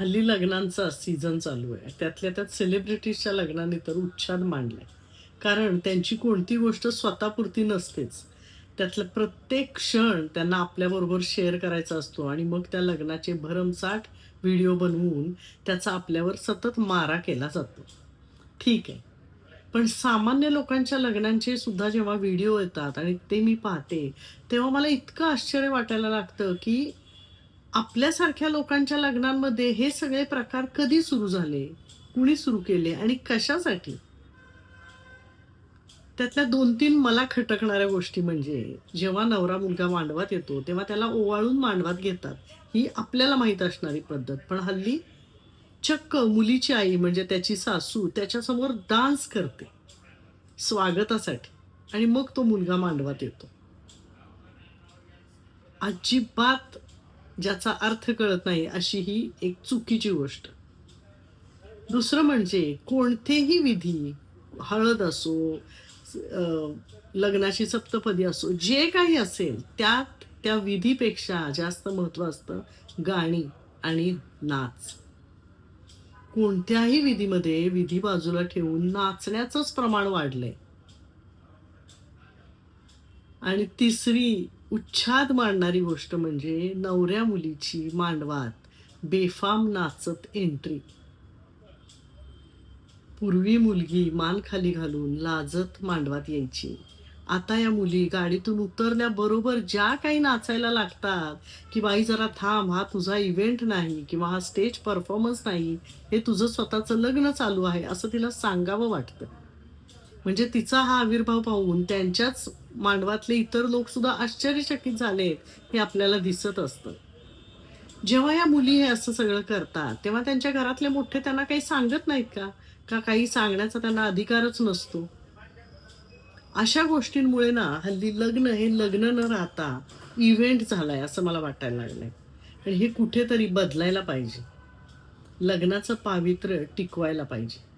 हल्ली लग्नांचा सीझन चालू आहे. त्यातल्या त्यात सेलिब्रिटीजच्या लग्नाने तर उच्छाद मांडलाय. कारण त्यांची कोणती गोष्ट स्वतःपुरती नसतेच. त्यातला प्रत्येक क्षण त्यांना आपल्याबरोबर शेअर करायचा असतो आणि मग त्या लग्नाचे भरमसाठ व्हिडिओ बनवून त्याचा आपल्यावर सतत मारा केला जातो. ठीक आहे. पण सामान्य लोकांच्या लग्नांचे सुद्धा जेव्हा व्हिडिओ येतात आणि ते मी पाहते तेव्हा मला इतकं आश्चर्य वाटायला लागतं की आपल्यासारख्या लोकांच्या लग्नांमध्ये हे सगळे प्रकार कधी सुरू झाले? कुणी सुरू केले? आणि कशासाठी? त्यातल्या दोन तीन मला खटकणाऱ्या गोष्टी म्हणजे जेव्हा नवरा मुलगा मांडवात येतो तेव्हा त्याला ओवाळून मांडवात घेतात ही आपल्याला माहीत असणारी पद्धत. पण हल्ली चक्क मुलीची आई म्हणजे त्याची सासू त्याच्यासमोर डान्स करते स्वागतासाठी. आणि मग तो मुलगा मांडवात येतो. अजिबात ज्याचा अर्थ कळत नाही अशी ही एक चुकीची गोष्ट. दुसरं म्हणजे कोणतेही विधी हळद असो लग्नाची सप्तपदी असो जे काही असेल त्यात त्या विधीपेक्षा जास्त महत्त्व असतं गाणी आणि नाच. कोणत्याही विधीमध्ये विधी बाजूला ठेवून नाचण्याचंच प्रमाण वाढलंय. आणि तिसरी उच्छाद मांडणारी गोष्ट म्हणजे नवऱ्या मुलीची मांडवात बेफाम नाचत एंट्री पूर्वी मुलगी मान खाली घालून लाजत मांडवात यायची. आता या मुली गाडीतून उतरल्याबरोबर ज्या काही नाचायला लागतात की बाई जरा थांब हा तुझा इव्हेंट नाही किंवा हा स्टेज परफॉर्मन्स नाही हे तुझं स्वतःचं लग्न चालू आहे असं तिला सांगावं वाटतं. म्हणजे तिचा हा आविर्भाव पाहून त्यांच्याच मांडवातले इतर लोक सुद्धा आश्चर्यचकित झालेत हे आपल्याला दिसत असतं. जेव्हा या मुली हे असं सगळं करतात तेव्हा त्यांच्या घरातले मोठे त्यांना काही सांगत नाहीत का? का काही सांगण्याचा त्यांना अधिकारच नसतो? अशा गोष्टींमुळे ना हल्ली लग्न हे लग्न न राहता इव्हेंट झालाय असं मला वाटायला लागलंय. आणि हे कुठेतरी बदलायला पाहिजे. लग्नाचं पावित्र्य टिकवायला पाहिजे.